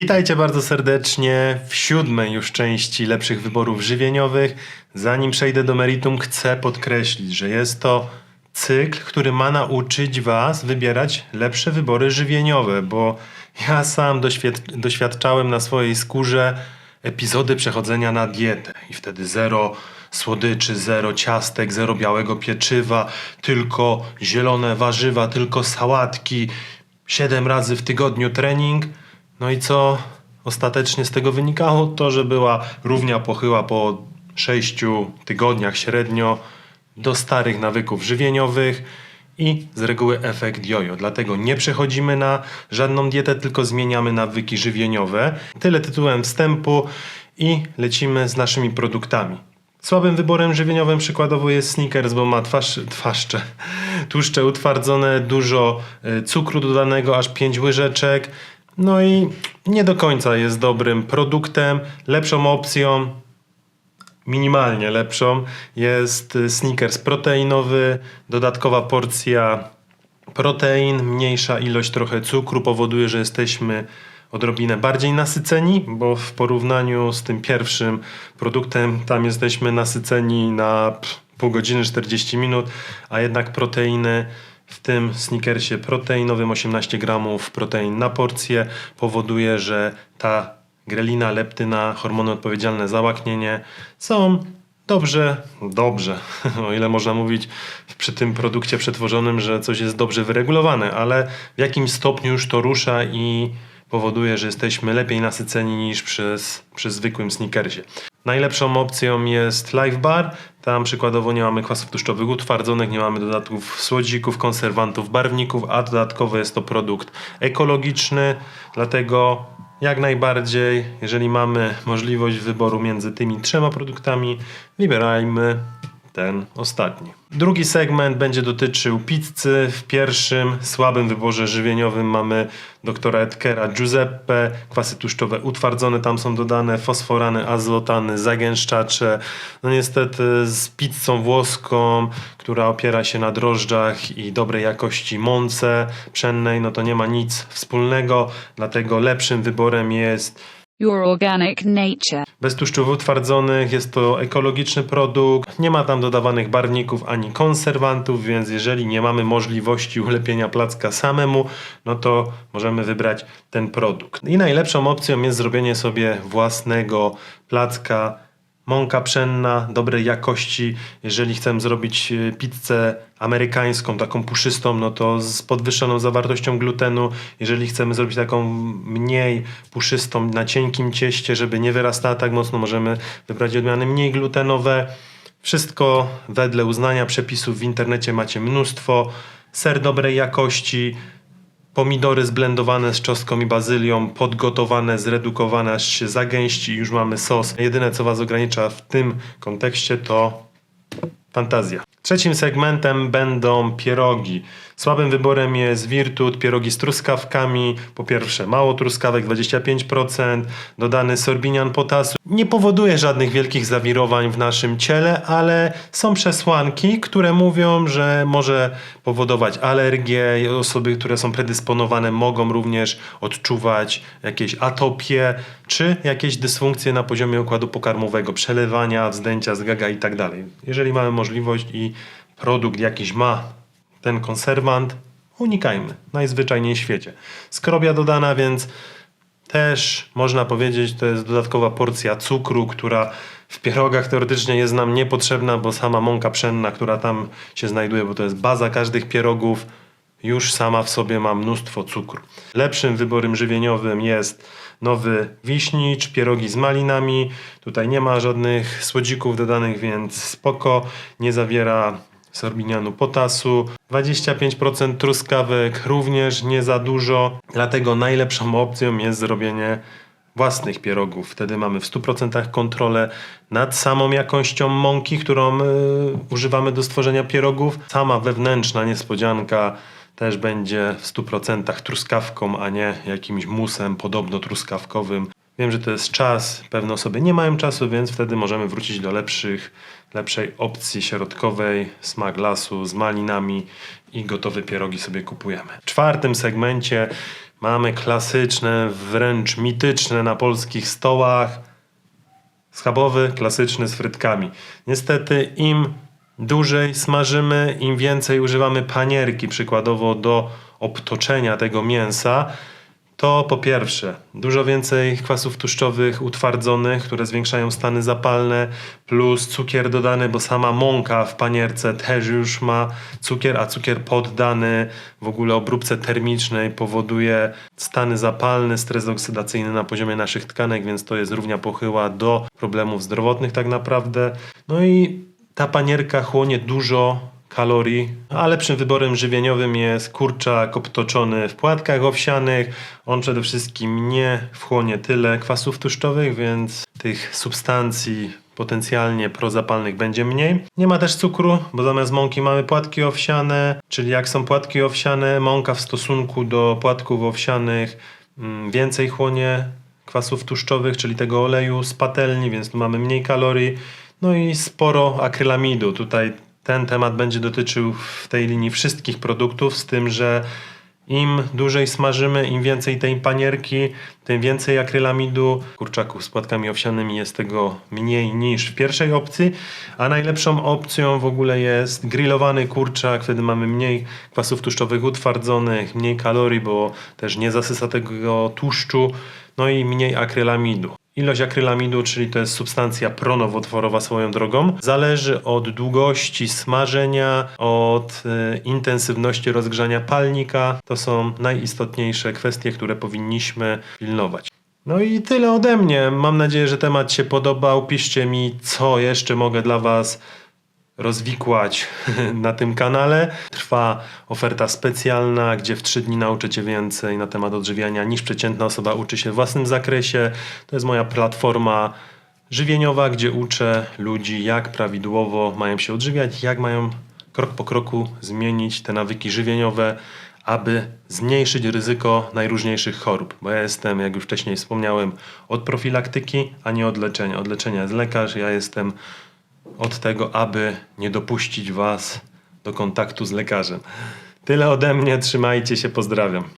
Witajcie bardzo serdecznie w siódmej już części lepszych wyborów żywieniowych. Zanim przejdę do meritum, chcę podkreślić, że jest to cykl, który ma nauczyć Was wybierać lepsze wybory żywieniowe, bo ja sam doświad- doświadczałem na swojej skórze epizody przechodzenia na dietę i wtedy zero słodyczy, zero ciastek, zero białego pieczywa, tylko zielone warzywa, tylko sałatki, siedem razy w tygodniu trening. No i co ostatecznie z tego wynikało? To, że była równia pochyła po sześciu tygodniach średnio do starych nawyków żywieniowych i z reguły efekt jojo. Dlatego nie przechodzimy na żadną dietę, tylko zmieniamy nawyki żywieniowe. Tyle tytułem wstępu i lecimy z naszymi produktami. Słabym wyborem żywieniowym przykładowo jest Snickers, bo ma twarz, tłuszcze utwardzone, dużo y, cukru dodanego, aż 5 łyżeczek. No i nie do końca jest dobrym produktem. Lepszą opcją minimalnie lepszą jest y, Snickers proteinowy, dodatkowa porcja protein, mniejsza ilość trochę cukru powoduje, że jesteśmy odrobinę bardziej nasyceni, bo w porównaniu z tym pierwszym produktem tam jesteśmy nasyceni na pół godziny, 40 minut, a jednak proteiny w tym Snickersie proteinowym 18 gramów protein na porcję powoduje, że ta grelina, leptyna, hormony odpowiedzialne za łaknienie są dobrze, dobrze, o ile można mówić przy tym produkcie przetworzonym, że coś jest dobrze wyregulowane, ale w jakim stopniu już to rusza i powoduje, że jesteśmy lepiej nasyceni niż przez, przy zwykłym Snickersie. Najlepszą opcją jest Live Bar. Tam przykładowo nie mamy kwasów tłuszczowych utwardzonych, nie mamy dodatków słodzików, konserwantów, barwników, a dodatkowo jest to produkt ekologiczny, dlatego jak najbardziej, jeżeli mamy możliwość wyboru między tymi trzema produktami, wybierajmy ten ostatni. Drugi segment będzie dotyczył pizzy. W pierwszym słabym wyborze żywieniowym mamy doktora Edkera Giuseppe, kwasy tłuszczowe utwardzone, tam są dodane fosforany, azotany, zagęszczacze. No niestety z pizzą włoską, która opiera się na drożdżach i dobrej jakości mące pszennej, no to nie ma nic wspólnego, dlatego lepszym wyborem jest Your organic nature. bez tłuszczów utwardzonych, jest to ekologiczny produkt, nie ma tam dodawanych barwników ani konserwantów, więc jeżeli nie mamy możliwości ulepienia placka samemu, no to możemy wybrać ten produkt. I najlepszą opcją jest zrobienie sobie własnego placka. Mąka pszenna, dobrej jakości. Jeżeli chcemy zrobić e, pizzę amerykańską, taką puszystą, no to z podwyższoną zawartością glutenu. Jeżeli chcemy zrobić taką mniej puszystą, na cienkim cieście, żeby nie wyrastała tak mocno, możemy wybrać odmiany mniej glutenowe. Wszystko wedle uznania przepisów w internecie macie mnóstwo. Ser dobrej jakości, pomidory zblendowane z czosnką i bazylią, podgotowane, zredukowane, aż się zagęści i już mamy sos. Jedyne, co Was ogranicza w tym kontekście, to fantazja. Trzecim segmentem będą pierogi. Słabym wyborem jest Virtut, pierogi z truskawkami. Po pierwsze, mało truskawek, 25%, dodany sorbinian potasu. Nie powoduje żadnych wielkich zawirowań w naszym ciele, ale są przesłanki, które mówią, że może powodować alergie. Osoby, które są predysponowane, mogą również odczuwać jakieś atopie czy jakieś dysfunkcje na poziomie układu pokarmowego, przelewania, wzdęcia z gaga i tak. Jeżeli mamy możliwość i produkt jakiś ma ten konserwant, unikajmy. Najzwyczajniej w świecie. Skrobia dodana, więc też można powiedzieć, to jest dodatkowa porcja cukru, która w pierogach teoretycznie jest nam niepotrzebna, bo sama mąka pszenna, która tam się znajduje, bo to jest baza każdych pierogów, już sama w sobie ma mnóstwo cukru. Lepszym wyborem żywieniowym jest nowy wiśnicz, pierogi z malinami. Tutaj nie ma żadnych słodzików dodanych, więc spoko. Nie zawiera sorbinianu potasu. 25% truskawek również nie za dużo. Dlatego najlepszą opcją jest zrobienie własnych pierogów. Wtedy mamy w 100% kontrolę nad samą jakością mąki, którą y, używamy do stworzenia pierogów. Sama wewnętrzna niespodzianka też będzie w 100% truskawką, a nie jakimś musem podobno truskawkowym. Wiem, że to jest czas, pewne osoby nie mają czasu, więc wtedy możemy wrócić do lepszych, lepszej opcji środkowej, smak lasu z malinami i gotowe pierogi sobie kupujemy. W czwartym segmencie mamy klasyczne, wręcz mityczne na polskich stołach schabowy, klasyczny z frytkami. Niestety im dłużej smażymy, im więcej używamy panierki przykładowo do obtoczenia tego mięsa, to po pierwsze dużo więcej kwasów tłuszczowych utwardzonych, które zwiększają stany zapalne, plus cukier dodany, bo sama mąka w panierce też już ma cukier, a cukier poddany w ogóle obróbce termicznej powoduje stany zapalne, stres oksydacyjny na poziomie naszych tkanek, więc to jest równia pochyła do problemów zdrowotnych tak naprawdę. No i ta panierka chłonie dużo kalorii, a lepszym wyborem żywieniowym jest kurczak obtoczony w płatkach owsianych. On przede wszystkim nie wchłonie tyle kwasów tłuszczowych, więc tych substancji potencjalnie prozapalnych będzie mniej. Nie ma też cukru, bo zamiast mąki mamy płatki owsiane, czyli jak są płatki owsiane, mąka w stosunku do płatków owsianych mm, więcej chłonie kwasów tłuszczowych, czyli tego oleju z patelni, więc tu mamy mniej kalorii. No i sporo akrylamidu. Tutaj ten temat będzie dotyczył w tej linii wszystkich produktów, z tym, że im dłużej smażymy, im więcej tej panierki, tym więcej akrylamidu. W kurczaku z płatkami owsianymi jest tego mniej niż w pierwszej opcji, a najlepszą opcją w ogóle jest grillowany kurczak, wtedy mamy mniej kwasów tłuszczowych utwardzonych, mniej kalorii, bo też nie zasysa tego tłuszczu, no i mniej akrylamidu. Ilość akrylamidu, czyli to jest substancja pronowotworowa swoją drogą, zależy od długości smażenia, od e, intensywności rozgrzania palnika. To są najistotniejsze kwestie, które powinniśmy pilnować. No i tyle ode mnie. Mam nadzieję, że temat się podobał. Piszcie mi, co jeszcze mogę dla Was rozwikłać na tym kanale. Trwa oferta specjalna, gdzie w 3 dni nauczę Cię więcej na temat odżywiania niż przeciętna osoba uczy się w własnym zakresie. To jest moja platforma żywieniowa, gdzie uczę ludzi, jak prawidłowo mają się odżywiać, jak mają krok po kroku zmienić te nawyki żywieniowe, aby zmniejszyć ryzyko najróżniejszych chorób. Bo ja jestem, jak już wcześniej wspomniałem, od profilaktyki, a nie od leczenia. Od leczenia jest lekarz, ja jestem od tego, aby nie dopuścić Was do kontaktu z lekarzem. Tyle ode mnie, trzymajcie się, pozdrawiam.